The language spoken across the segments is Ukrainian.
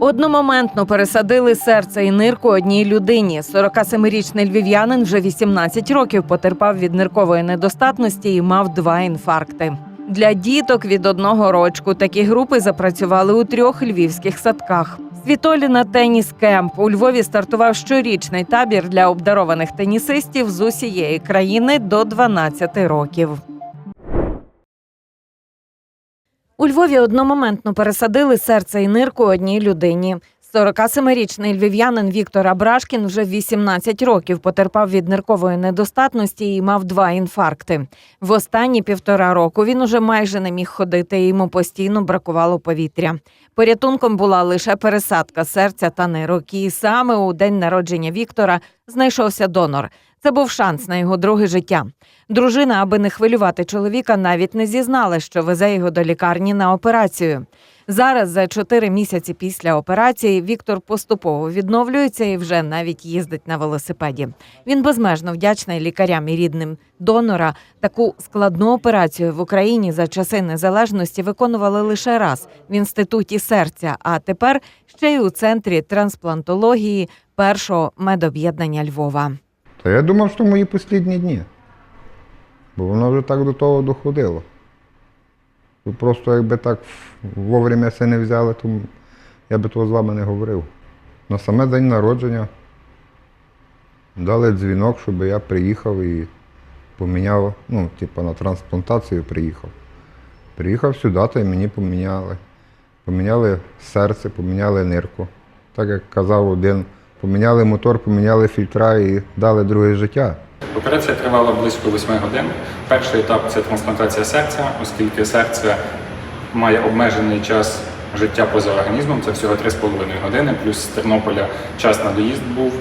Одномоментно пересадили серце і нирку одній людині. 47-річний львів'янин вже 18 років потерпав від ниркової недостатності і мав два інфаркти. Для діток від одного рочку такі групи запрацювали у трьох львівських садках. Світоліна Теніс Кемп у Львові стартував щорічний табір для обдарованих тенісистів з усієї країни до 12 років. У Львові одномоментно пересадили серце і нирку одній людині. 47-річний львів'янин Віктор Абрашкін вже 18 років потерпав від ниркової недостатності і мав два інфаркти. В останні півтора року він уже майже не міг ходити, і йому постійно бракувало повітря. Порятунком була лише пересадка серця та нирок. І саме у день народження Віктора знайшовся донор. Це був шанс на його друге життя. Дружина, аби не хвилювати чоловіка, навіть не зізнала, що везе його до лікарні на операцію. Зараз, за чотири місяці після операції, Віктор поступово відновлюється і вже навіть їздить на велосипеді. Він безмежно вдячний лікарям і рідним донора. Таку складну операцію в Україні за часи незалежності виконували лише раз в інституті серця, а тепер ще й у центрі трансплантології першого медоб'єднання Львова. Та я думав, що мої останні дні. Бо воно вже так до того доходило. Просто якби так вовремя все не взяли, то я би того з вами не говорив. На саме день народження дали дзвінок, щоб я приїхав і поміняв, ну, типу на трансплантацію приїхав. Приїхав сюди, та й мені поміняли. Поміняли серце, поміняли нирку. Так як казав один, поміняли мотор, поміняли фільтра і дали друге життя. Операція тривала близько 8 годин. Перший етап це трансплантація серця, оскільки серце має обмежений час життя поза організмом, це всього 3,5 години, плюс з Тернополя час на доїзд був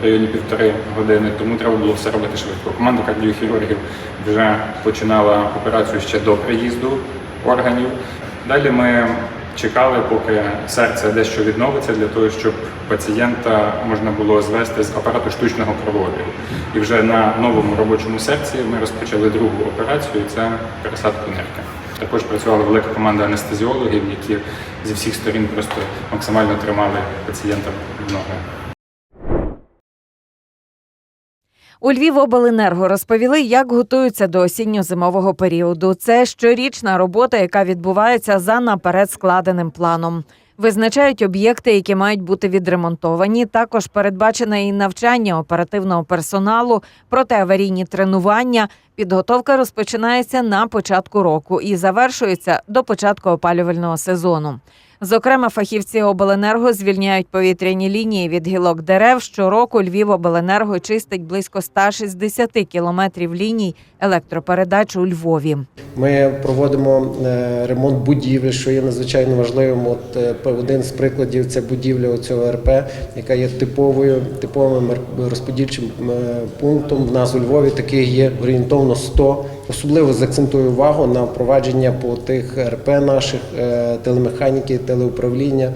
в районі півтори години, тому треба було все робити швидко. Команда кардіохірургів вже починала операцію ще до приїзду органів. Далі ми чекали, поки серце дещо відновиться, для того, щоб пацієнта можна було звести з апарату штучного кровообігу. І вже на новому робочому серці ми розпочали другу операцію це пересадку нирки. Також працювала велика команда анестезіологів, які зі всіх сторін просто максимально тримали пацієнта в ноги. У Львівобленерго розповіли, як готуються до осінньо-зимового періоду. Це щорічна робота, яка відбувається за наперед складеним планом. Визначають об'єкти, які мають бути відремонтовані. Також передбачене і навчання оперативного персоналу, протиаварійні тренування. Підготовка розпочинається на початку року і завершується до початку опалювального сезону. Зокрема, фахівці обленерго звільняють повітряні лінії від гілок дерев. Щороку Львівобленерго чистить близько 160 кілометрів ліній електропередач у Львові. Ми проводимо е, ремонт будівлі, що є надзвичайно важливим. От е, один з прикладів це будівля цього РП, яка є типовою, типовим розподільчим е, пунктом. В нас у Львові таких є орієнтовно 100. Особливо заакцентую увагу на впровадження по тих РП наших е, телемеханіки, телеуправління,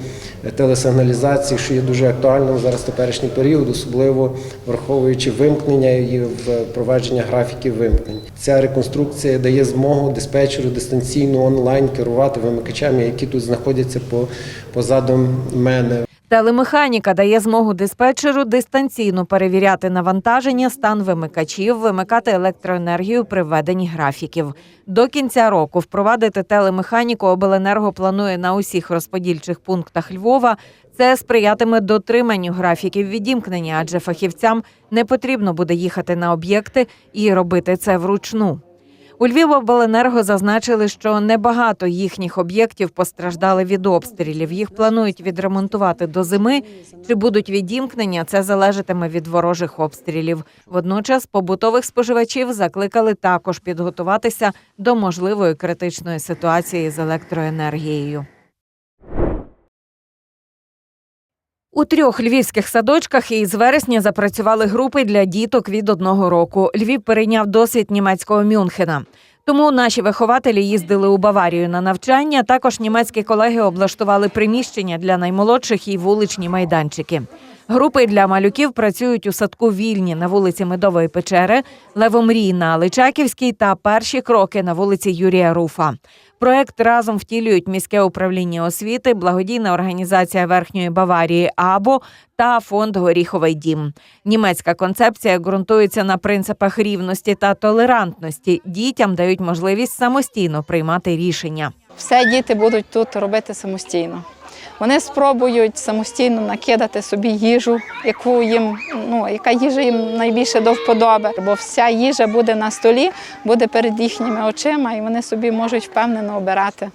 е, телесигналізації, що є дуже актуальним зараз теперішній період, особливо враховуючи вимкнення і впровадження графіків вимкнень. Ця реконструкція дає змогу диспетчеру дистанційно онлайн керувати вимикачами, які тут знаходяться по позаду мене. Телемеханіка дає змогу диспетчеру дистанційно перевіряти навантаження, стан вимикачів, вимикати електроенергію при введенні графіків. До кінця року впровадити телемеханіку обленерго планує на усіх розподільчих пунктах Львова. Це сприятиме дотриманню графіків відімкнення, адже фахівцям не потрібно буде їхати на об'єкти і робити це вручну. У Львівобленерго зазначили, що небагато їхніх об'єктів постраждали від обстрілів. Їх планують відремонтувати до зими. Чи будуть відімкнення, це залежатиме від ворожих обстрілів. Водночас побутових споживачів закликали також підготуватися до можливої критичної ситуації з електроенергією. У трьох львівських садочках із вересня запрацювали групи для діток від одного року. Львів перейняв досвід німецького Мюнхена. Тому наші вихователі їздили у Баварію на навчання. Також німецькі колеги облаштували приміщення для наймолодших і вуличні майданчики. Групи для малюків працюють у садку вільні на вулиці Медової печери, Левомрій на Личаківській та перші кроки на вулиці Юрія Руфа. Проект разом втілюють міське управління освіти, благодійна організація Верхньої Баварії АБО та фонд Горіховий дім. Німецька концепція ґрунтується на принципах рівності та толерантності. Дітям дають можливість самостійно приймати рішення. Все діти будуть тут робити самостійно. Вони спробують самостійно накидати собі їжу, яку їм, ну, яка їжа їм найбільше до вподоби. Бо вся їжа буде на столі, буде перед їхніми очима, і вони собі можуть впевнено обирати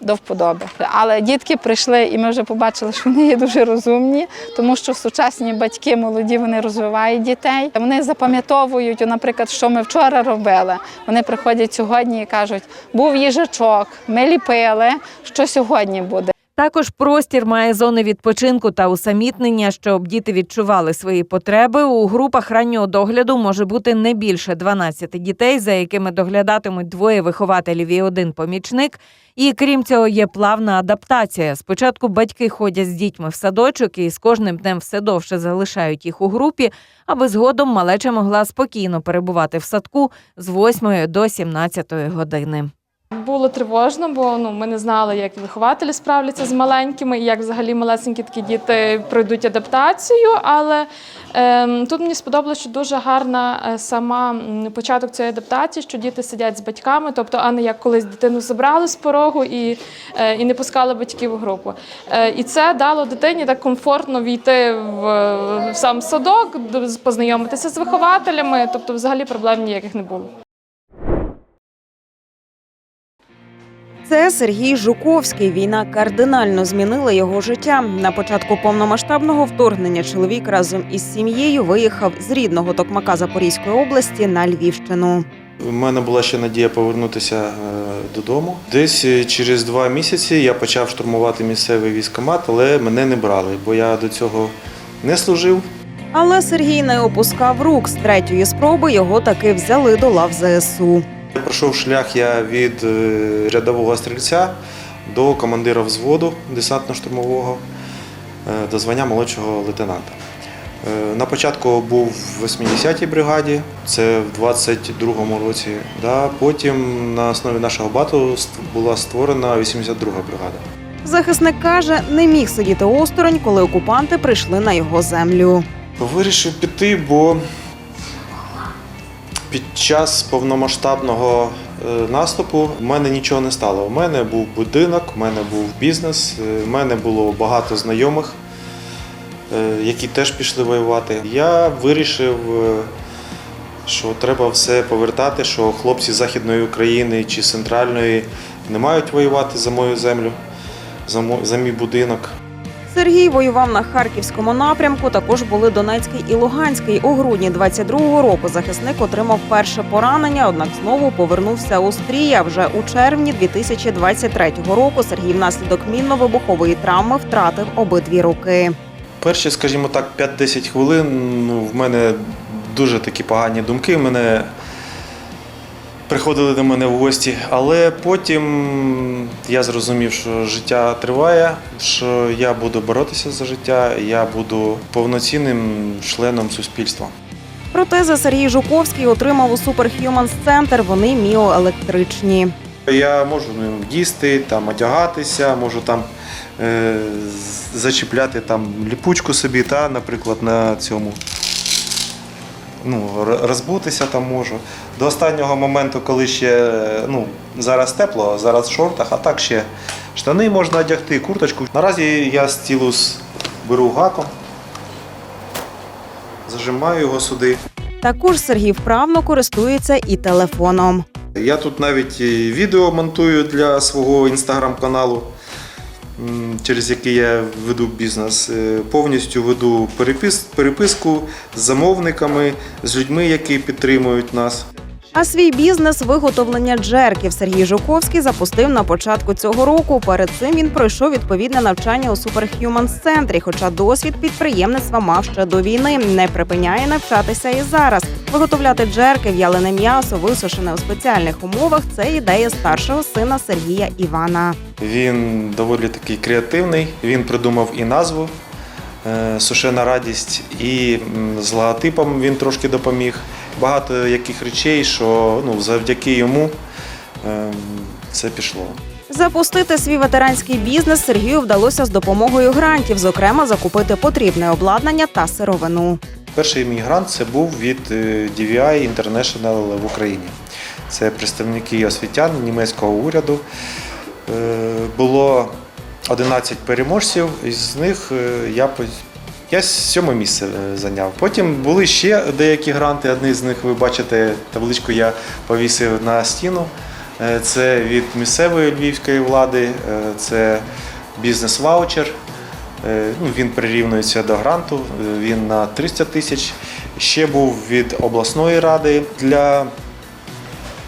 до вподоби. Але дітки прийшли, і ми вже побачили, що вони є дуже розумні, тому що сучасні батьки молоді вони розвивають дітей. Вони запам'ятовують, наприклад, що ми вчора робили. Вони приходять сьогодні і кажуть, був їжачок, ми ліпили, що сьогодні буде. Також простір має зони відпочинку та усамітнення, щоб діти відчували свої потреби. У групах раннього догляду може бути не більше 12 дітей, за якими доглядатимуть двоє вихователів і один помічник. І крім цього, є плавна адаптація. Спочатку батьки ходять з дітьми в садочок і з кожним днем все довше залишають їх у групі, аби згодом малеча могла спокійно перебувати в садку з 8 до 17 години. Було тривожно, бо ну ми не знали, як вихователі справляться з маленькими, і як взагалі малесенькі такі діти пройдуть адаптацію. Але ем, тут мені сподобалося, що дуже гарна е, сама початок цієї адаптації, що діти сидять з батьками, тобто, а не як колись дитину забрали з порогу і, е, і не пускали батьків у групу. Е, і це дало дитині так комфортно війти в, в сам садок, познайомитися з вихователями, тобто, взагалі проблем ніяких не було. Це Сергій Жуковський. Війна кардинально змінила його життя. На початку повномасштабного вторгнення чоловік разом із сім'єю виїхав з рідного Токмака Запорізької області на Львівщину. У мене була ще надія повернутися е, додому. Десь е, через два місяці я почав штурмувати місцевий військкомат, але мене не брали, бо я до цього не служив. Але Сергій не опускав рук. З третьої спроби його таки взяли до лав ЗСУ. Пройшов шлях я від е, рядового стрільця до командира взводу десантно-штурмового е, до звання молодшого лейтенанта. Е, На початку був в 80-й бригаді, це в 22-му році. Да. Потім на основі нашого бату була створена 82-га бригада. Захисник каже, не міг сидіти осторонь, коли окупанти прийшли на його землю. Вирішив піти, бо під час повномасштабного е, наступу в мене нічого не стало. У мене був будинок, у мене був бізнес, е, в мене було багато знайомих, е, які теж пішли воювати. Я вирішив, е, що треба все повертати, що хлопці Західної України чи Центральної не мають воювати за мою землю, за мій будинок. Сергій воював на харківському напрямку. Також були Донецький і Луганський. У грудні 22-го року захисник отримав перше поранення, однак знову повернувся у стрій. А вже у червні 2023 року Сергій внаслідок мінно-вибухової травми втратив обидві руки. Перші, скажімо так, 5-10 хвилин ну, в мене дуже такі погані думки. Мене приходили до мене в гості, але потім я зрозумів, що життя триває, що я буду боротися за життя, я буду повноцінним членом суспільства. Протези Сергій Жуковський отримав у Superhumans Center. Вони міоелектричні. Я можу ну, їсти, там одягатися, можу там е, зачіпляти там ліпучку собі, та, наприклад, на цьому. Ну, розбутися там можу. До останнього моменту, коли ще ну, зараз тепло, зараз в шортах, а так ще штани можна одягти, курточку. Наразі я стілус беру гаком, зажимаю його сюди. Також Сергій вправно користується і телефоном. Я тут навіть і відео монтую для свого інстаграм-каналу, через який я веду бізнес. Е, Повністю веду перепис, переписку з замовниками, з людьми, які підтримують нас. А свій бізнес виготовлення джерків Сергій Жуковський запустив на початку цього року. Перед цим він пройшов відповідне навчання у Superhumans центрі. Хоча досвід підприємництва мав ще до війни, не припиняє навчатися і зараз. Виготовляти джерки, в'ялене м'ясо, висушене у спеціальних умовах. Це ідея старшого сина Сергія Івана. Він доволі такий креативний. Він придумав і назву е, Сушена радість, і з логотипом він трошки допоміг. Багато яких речей, що ну, завдяки йому ем, це пішло. Запустити свій ветеранський бізнес Сергію вдалося з допомогою грантів, зокрема закупити потрібне обладнання та сировину. Перший мій грант це був від е, DVI International в Україні. Це представники освітян німецького уряду. Е, Було 11 переможців, із них е, я, я сьоме місце е, зайняв. Потім були ще деякі гранти. Одні з них, ви бачите, табличку я повісив на стіну. Е, Це від місцевої львівської влади, е, це бізнес-ваучер. Ну, він прирівнюється до гранту, він на 300 тисяч. Ще був від обласної ради для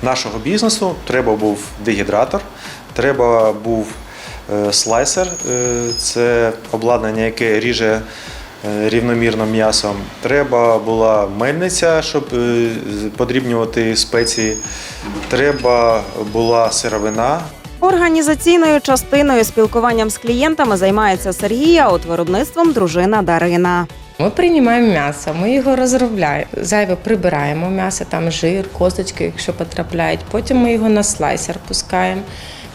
нашого бізнесу. Треба був дегідратор, треба був слайсер, це обладнання, яке ріже рівномірно м'ясом. Треба була мельниця, щоб е, подрібнювати спеції. Треба була сировина, Організаційною частиною спілкуванням з клієнтами займається Сергій, а от виробництвом дружина Дарина. Ми приймаємо м'ясо, ми його розробляємо. Зайве прибираємо м'ясо, там жир, косточки, якщо потрапляють. Потім ми його на слайсер пускаємо.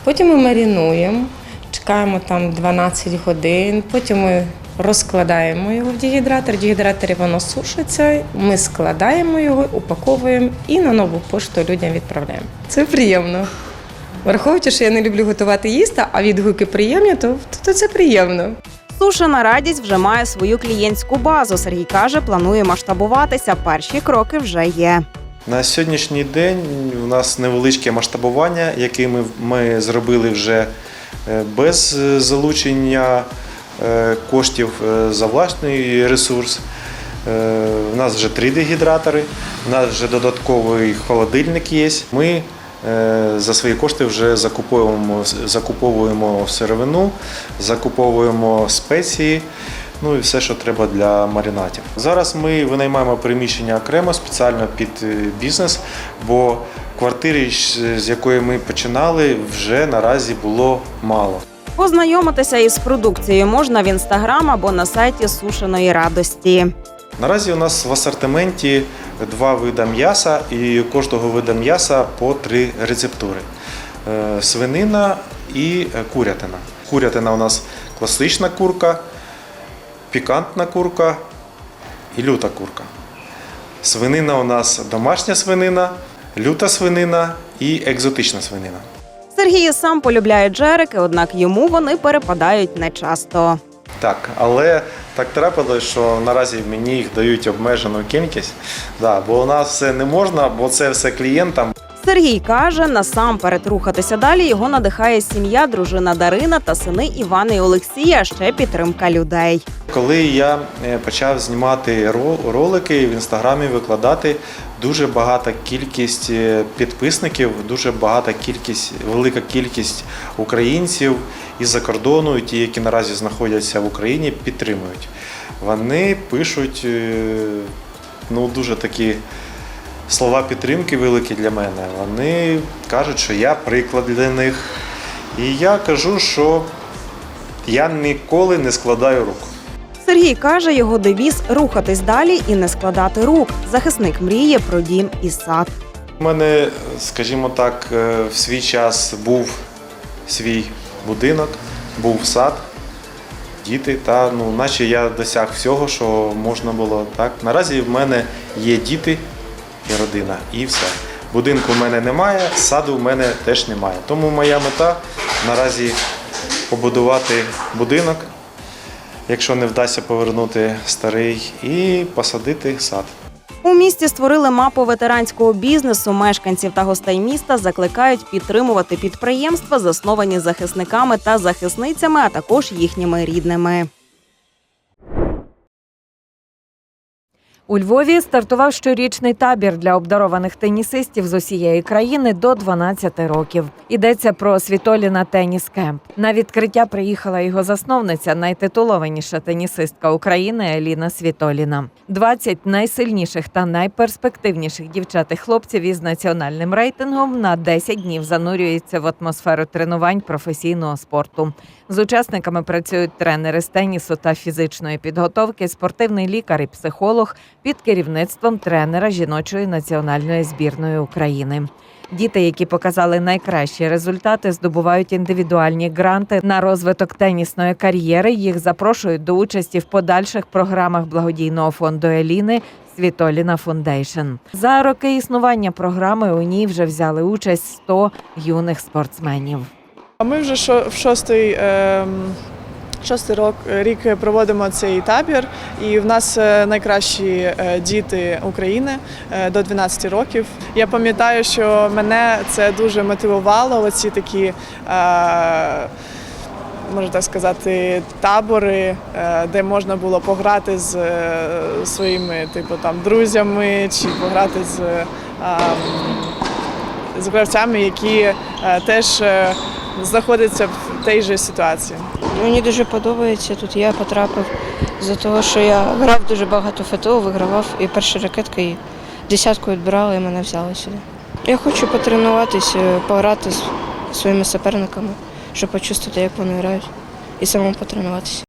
Потім ми марінуємо, чекаємо там 12 годин. Потім ми розкладаємо його в дегідратор. В дегідраторі воно сушиться. Ми складаємо його, упаковуємо і на нову пошту людям відправляємо. Це приємно. Враховуючи, що я не люблю готувати їсти, а відгуки приємні, то, то це приємно. Сушена радість вже має свою клієнтську базу. Сергій каже, планує масштабуватися. Перші кроки вже є. На сьогоднішній день у нас невеличке масштабування, яке ми, ми зробили вже е, без е, залучення коштів е, за власний ресурс. Е, У нас вже три дегідратори, у нас вже додатковий холодильник є. Ми е, за свої кошти вже закуповуємо, закуповуємо сировину, закуповуємо спеції. Ну і все, що треба для маринатів. Зараз ми винаймаємо приміщення окремо спеціально під е, бізнес, бо квартири, з якої ми починали, вже наразі було мало. Познайомитися із продукцією можна в інстаграм або на сайті сушеної радості. Наразі у нас в асортименті два види м'яса, і кожного вида м'яса по три рецептури: Е, свинина і е, курятина. Курятина у нас класична курка, пікантна курка і люта курка. Свинина у нас домашня свинина, люта свинина і екзотична свинина. Сергій сам полюбляє джерики, однак йому вони перепадають нечасто. Так, але так трапилось, що наразі мені їх дають обмежену кількість. Да, бо у нас все не можна, бо це все клієнтам. Сергій каже, насамперед рухатися далі його надихає сім'я, дружина Дарина та сини Івана і Олексія, ще підтримка людей. Коли я е, почав знімати ро- ролики в інстаграмі, викладати дуже багата кількість е, підписників, дуже багата кількість, велика кількість українців із-за кордону, і ті, які наразі знаходяться в Україні, підтримують. Вони пишуть е, ну, дуже такі слова підтримки великі для мене. Вони кажуть, що я приклад для них. І я кажу, що я ніколи не складаю рук. Сергій каже, його девіз рухатись далі і не складати рук. Захисник мріє про дім і сад. У мене, скажімо так, е, в свій час був свій будинок, був сад, діти, та ну, наче я досяг всього, що можна було. Так. Наразі в мене є діти і родина, і все. Будинку в мене немає, саду в мене теж немає. Тому моя мета наразі побудувати будинок, якщо не вдасться повернути старий, і посадити сад. У місті створили мапу ветеранського бізнесу. Мешканців та гостей міста закликають підтримувати підприємства, засновані захисниками та захисницями, а також їхніми рідними. У Львові стартував щорічний табір для обдарованих тенісистів з усієї країни до 12 років. Йдеться про Світоліна Теніс Кемп. На відкриття приїхала його засновниця, найтитулованіша тенісистка України Еліна Світоліна. 20 найсильніших та найперспективніших дівчат і хлопців із національним рейтингом на 10 днів занурюються в атмосферу тренувань професійного спорту. З учасниками працюють тренери з тенісу та фізичної підготовки, спортивний лікар і психолог під керівництвом тренера жіночої національної збірної України. Діти, які показали найкращі результати, здобувають індивідуальні гранти на розвиток тенісної кар'єри. Їх запрошують до участі в подальших програмах благодійного фонду Еліни. Світоліна Фундейшн за роки існування програми у ній вже взяли участь 100 юних спортсменів. А ми вже в шостий, ем, шостий рок, рік проводимо цей табір, і в нас е, найкращі е, діти України е, до 12 років. Я пам'ятаю, що мене це дуже мотивувало. Оці такі. Е, Можна так сказати, табори, е, де можна було пограти з е, своїми типу там друзями чи пограти з е, з гравцями, які е, теж е, знаходяться в тій же ситуації. Мені дуже подобається тут. Я потрапив за того, що я грав дуже багато ФТО, вигравав і перші ракетки, і десятку відбирали, і мене взяли сюди. Я хочу потренуватися, пограти з своїми суперниками, щоб почувствувати, як вони грають, і самому потренуватися.